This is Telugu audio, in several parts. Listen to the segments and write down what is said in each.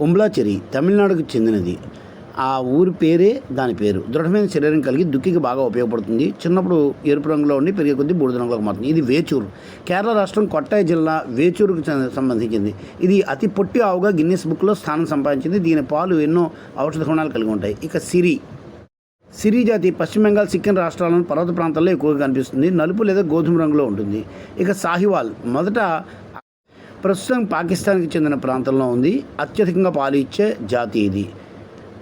ఉంబ్లాచెరి తమిళనాడుకు చెందినది. ఆ ఊరి పేరే దాని పేరు. దృఢమైన శరీరం కలిగి దుక్కికి బాగా ఉపయోగపడుతుంది. చిన్నప్పుడు ఎరుపు రంగులో ఉండి పెరిగే కొద్దీ బూడిద రంగులోకి మారుతుంది. ఇది వేచూరు. కేరళ రాష్ట్రం కొట్టాయి జిల్లా వేచూరుకు సంబంధించింది. ఇది అతి పొట్టి ఆవుగా గిన్నెస్ బుక్లో స్థానం సంపాదించింది. దీని పాలు ఎన్నో ఔషధ గుణాలు కలిగి ఉంటాయి. ఇక సిరి. సిరి జాతి పశ్చిమ బెంగాల్ సిక్కిం రాష్ట్రాలను పర్వత ప్రాంతాల్లో ఎక్కువగా కనిపిస్తుంది. నలుపు లేదా గోధుమ రంగులో ఉంటుంది. ఇక సాహివాల్. మొదట ప్రస్తుతం పాకిస్తాన్కి చెందిన ప్రాంతంలో ఉంది. అత్యధికంగా పాలు ఇచ్చే జాతి ఇది.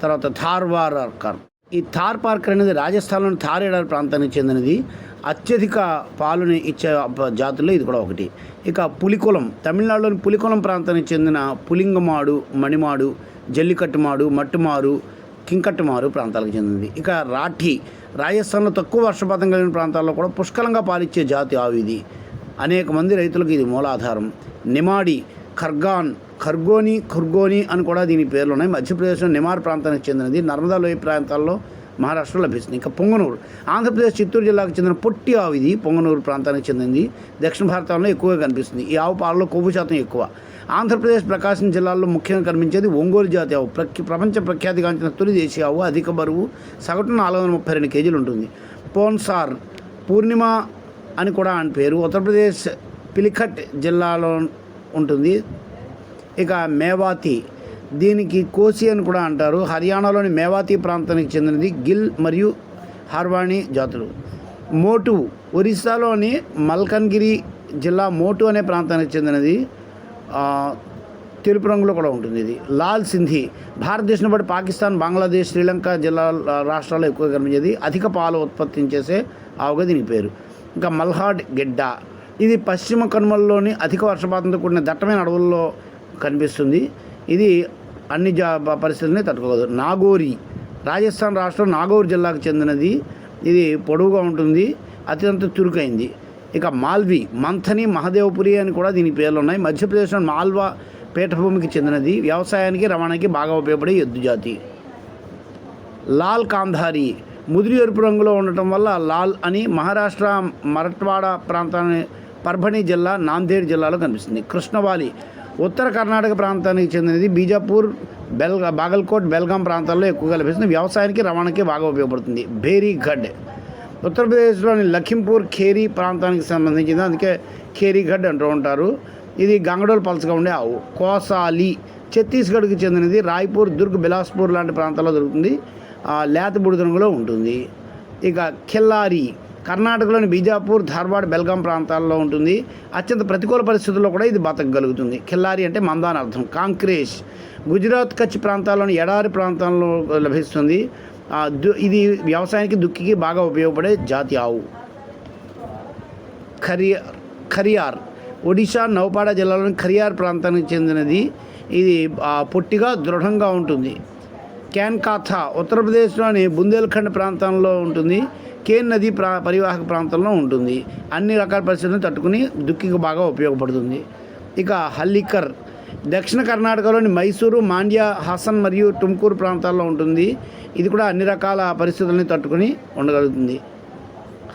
తర్వాత థార్వార్కర్ ఈ థార్ పార్కర్ అనేది రాజస్థాన్లోని థార్ ఎడారి ప్రాంతానికి చెందినది. అత్యధిక పాలుని ఇచ్చే జాతుల్లో ఇది కూడా ఒకటి. ఇక పులికులం. తమిళనాడులోని పులికులం ప్రాంతానికి చెందిన పులింగమాడు మణిమాడు జల్లికట్టుమాడు మట్టుమారు కింకట్టుమారు ప్రాంతాలకు చెందింది ఇక రాఠీ. రాజస్థాన్లో తక్కువ వర్షపాతం కలిగిన ప్రాంతాల్లో కూడా పుష్కలంగా పాలిచ్చే జాతి ఆవు ఇది. అనేక మంది రైతులకు ఇది మూలాధారం. నిమాడి ఖర్గాన్ ఖర్గోని ఖుర్గోని అని కూడా దీని పేర్లు ఉన్నాయి మధ్యప్రదేశ్లో నిమార్ ప్రాంతానికి చెందినది. నర్మదా లోయ ప్రాంతాల్లో మహారాష్ట్రలో లభిస్తుంది. ఇంకా పొంగనూరు. ఆంధ్రప్రదేశ్ చిత్తూరు జిల్లాకు చెందిన పొట్టి ఆవు ఇది పొంగనూరు ప్రాంతానికి చెందింది. దక్షిణ భారతంలో ఎక్కువగా కనిపిస్తుంది. ఈ ఆవు పాలలో కొవ్వు శాతం ఎక్కువ. ఆంధ్రప్రదేశ్ ప్రకాశం జిల్లాల్లో ముఖ్యంగా కనిపించేది ఒంగోలు జాతి ఆవు. ప్రఖ్య ప్రపంచ ప్రఖ్యాతిగాంచిన తొలి దేశీయ ఆవు. అధిక బరువు సగటున నాలుగు వందల ముప్పై రెండు కేజీలు ఉంటుంది. పోన్సార్ పూర్ణిమ అని కూడా అని పేరు. ఉత్తరప్రదేశ్ పిలిఖట్ జిల్లాలో ఉంటుంది. ఇక మేవాతి దీనికి కోసి అని కూడా అంటారు. హర్యానాలోని మేవాతి ప్రాంతానికి చెందినది గిల్ మరియు హార్వాణి జాతులు. మోటు ఒరిస్సాలోని మల్కన్గిరి జిల్లా మోటు అనే ప్రాంతానికి చెందినది. తెలుపు రంగులో కూడా ఉంటుంది ఇది. లాల్ సింధి భారతదేశంలో పాటు పాకిస్తాన్ బంగ్లాదేశ్ శ్రీలంక జిల్లా రాష్ట్రాల్లో ఎక్కువగా కనిపించేది అధిక పాలు ఉత్పత్తి చేసే ఆవుగా దీనికి పేరు. ఇంకా మల్హాడ్ గిడ్డ. ఇది పశ్చిమ కనుమల్లోని అధిక వర్షపాతంతో కూడిన దట్టమైన అడవుల్లో కనిపిస్తుంది. ఇది అన్ని జా పరిస్థితుల్ని తట్టుకోగలదు. నాగోరి రాజస్థాన్ రాష్ట్రం నాగోర్ జిల్లాకు చెందినది. ఇది పొడవుగా ఉంటుంది. అత్యంత చురుకైంది. ఇక మాల్వి మంథని మహదేవపురి అని కూడా దీని పేర్లు ఉన్నాయి మధ్యప్రదేశ్లో మాల్వా పీఠభూమికి చెందినది. వ్యవసాయానికి రవాణాకి బాగా ఉపయోగపడే ఎద్దు జాతి. లాల్ కాంధారి ముదిరి ఎరుపు రంగులో ఉండటం వల్ల లాల్ అని మహారాష్ట్ర మరట్వాడ ప్రాంతాన్ని పర్భణి జిల్లా నాందేడ్ జిల్లాలో కనిపిస్తుంది. కృష్ణవాలి ఉత్తర కర్ణాటక ప్రాంతానికి చెందినది బీజాపూర్ బెల్ బాగల్కోట్ బెల్గాం ప్రాంతాల్లో ఎక్కువగా లభిస్తుంది. వ్యవసాయానికి రవాణాకి బాగా ఉపయోగపడుతుంది. భేరీగఢ్ ఉత్తరప్రదేశ్లోని లఖింపూర్ ఖేరీ ప్రాంతానికి సంబంధించింది. అందుకే ఖేరీగఢ్ అంటూ ఉంటారు. ఇది గంగడోలు పలసగా ఉండే ఆవు. కోసాలి ఛత్తీస్గఢ్కి చెందినది. రాయ్పూర్ దుర్గ్ బిలాస్పూర్ లాంటి ప్రాంతాల్లో దొరుకుతుంది. లేత బుడిద రంగులో ఉంటుంది. ఇక ఖిల్లారి కర్ణాటకలోని బీజాపూర్ ధార్వాడ్ బెల్గాం ప్రాంతాల్లో ఉంటుంది. అత్యంత ప్రతికూల పరిస్థితుల్లో కూడా ఇది బతకగలుగుతుంది. ఖిల్లారి అంటే మందాన అర్థం. కాంక్రేష్ గుజరాత్ కచ్ ప్రాంతాల్లోని ఎడారి ప్రాంతాల్లో లభిస్తుంది. దు- ఇది వ్యవసాయానికి దుక్కికి బాగా ఉపయోగపడే జాతి ఆవు. ఖరియర్ ఖరియార్ ఒడిశా నౌపాడ జిల్లాలోని ఖరియార్ ప్రాంతానికి చెందినది. ఇది పొట్టిగా దృఢంగా ఉంటుంది. క్యాన్కాథా ఉత్తరప్రదేశ్లోని బుందేల్ఖండ్ ప్రాంతంలో ఉంటుంది. కేన్ నది ప్రా పరివాహక ప్రాంతంలో ఉంటుంది. అన్ని రకాల పరిస్థితులను తట్టుకుని దుక్కికి బాగా ఉపయోగపడుతుంది. ఇక హల్లికర్ దక్షిణ కర్ణాటకలోని మైసూరు మాండ్య హాసన్ మరియు టుమ్కూరు ప్రాంతాల్లో ఉంటుంది. ఇది కూడా అన్ని రకాల పరిస్థితులని తట్టుకుని ఉండగలుగుతుంది.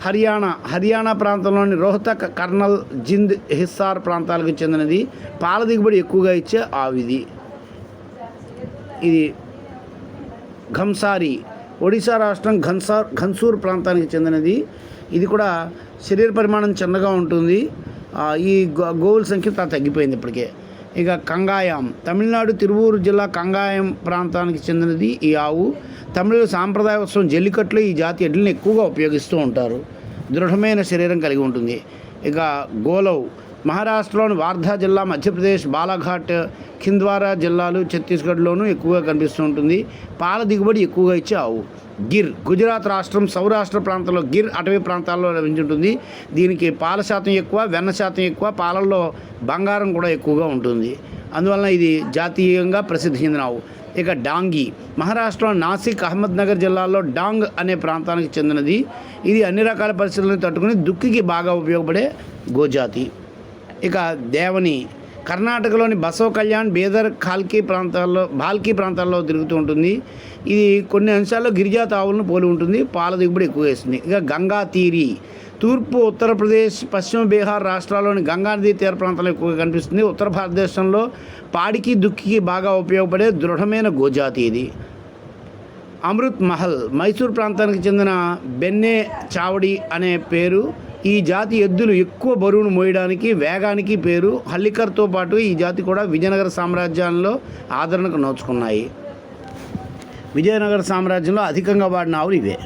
హర్యానా హర్యానా ప్రాంతంలోని రోహతక్ కర్నల్ జింద్ హిస్సార్ ప్రాంతాలకు చెందినది. పాల దిగుబడి ఎక్కువగా ఇచ్చే ఆవిది ఇది ఘంసారి ఒడిశా రాష్ట్రం ఘన్సార్ ఘన్సూర్ ప్రాంతానికి చెందినది. ఇది కూడా శరీర పరిమాణం చిన్నగా ఉంటుంది. ఈ గో- గోవుల సంఖ్య తగ్గిపోయింది ఇప్పటికే. ఇక కంగాయం తమిళనాడు తిరువూరు జిల్లా కంగాయం ప్రాంతానికి చెందినది ఈ ఆవు. తమిళ సాంప్రదాయ ఉత్సవం జల్లికట్లో ఈ జాతి ఎడ్లను ఎక్కువగా ఉపయోగిస్తూ ఉంటారు. దృఢమైన శరీరం కలిగి ఉంటుంది. ఇక గోలవ్ మహారాష్ట్రలోని వార్ధా జిల్లా మధ్యప్రదేశ్ బాలాఘాట్ కింద్వారా జిల్లాలు ఛత్తీస్గఢ్లోనూ ఎక్కువగా కనిపిస్తూ ఉంటుంది. పాల దిగుబడి ఎక్కువగా ఇచ్చే ఆవు గిర్. గుజరాత్ రాష్ట్రం సౌరాష్ట్ర ప్రాంతంలో గిర్ అటవీ ప్రాంతాల్లో లభించుంటుంది. దీనికి పాల శాతం ఎక్కువ వెన్న శాతం ఎక్కువ పాలల్లో బంగారం కూడా ఎక్కువగా ఉంటుంది. అందువలన ఇది జాతీయంగా ప్రసిద్ధి చెందిన ఆవు. ఇక డాంగి. మహారాష్ట్రలో నాసిక్ అహ్మద్నగర్ జిల్లాలో డాంగ్ అనే ప్రాంతానికి చెందినది. ఇది అన్ని రకాల పరిస్థితులను తట్టుకుని దుక్కికి బాగా ఉపయోగపడే గోజాతి. ఇక దేవని కర్ణాటకలోని బసవ కళ్యాణ్ బీదర్ కాల్కి ప్రాంతాల్లో బాల్కీ ప్రాంతాల్లో తిరుగుతూ ఉంటుంది. ఇది కొన్ని అంశాల్లో గిరిజాత ఆవులను పోలి ఉంటుంది. పాల దిగుబడి ఎక్కువ వేస్తుంది. ఇక గంగా తీరి తూర్పు ఉత్తరప్రదేశ్ పశ్చిమ బీహార్ రాష్ట్రాల్లోని గంగానదీ తీర ప్రాంతాలు ఎక్కువగా కనిపిస్తుంది. ఉత్తర భారతదేశంలో పాడికి దుక్కికి బాగా ఉపయోగపడే దృఢమైన గోజాతి ఇది అమృత్ మహల్ మైసూర్ ప్రాంతానికి చెందిన బెన్నే చావడి అనే పేరు ఈ జాతి ఎద్దులు ఎక్కువ బరువును మోయడానికి వేగానికి పేరు హల్లికర్తో పాటు ఈ జాతి కూడా విజయనగర సామ్రాజ్యంలో ఆదరణకు నోచుకున్నాయి. విజయనగర సామ్రాజ్యంలో అధికంగా వాడిన ఆవులు ఇవే.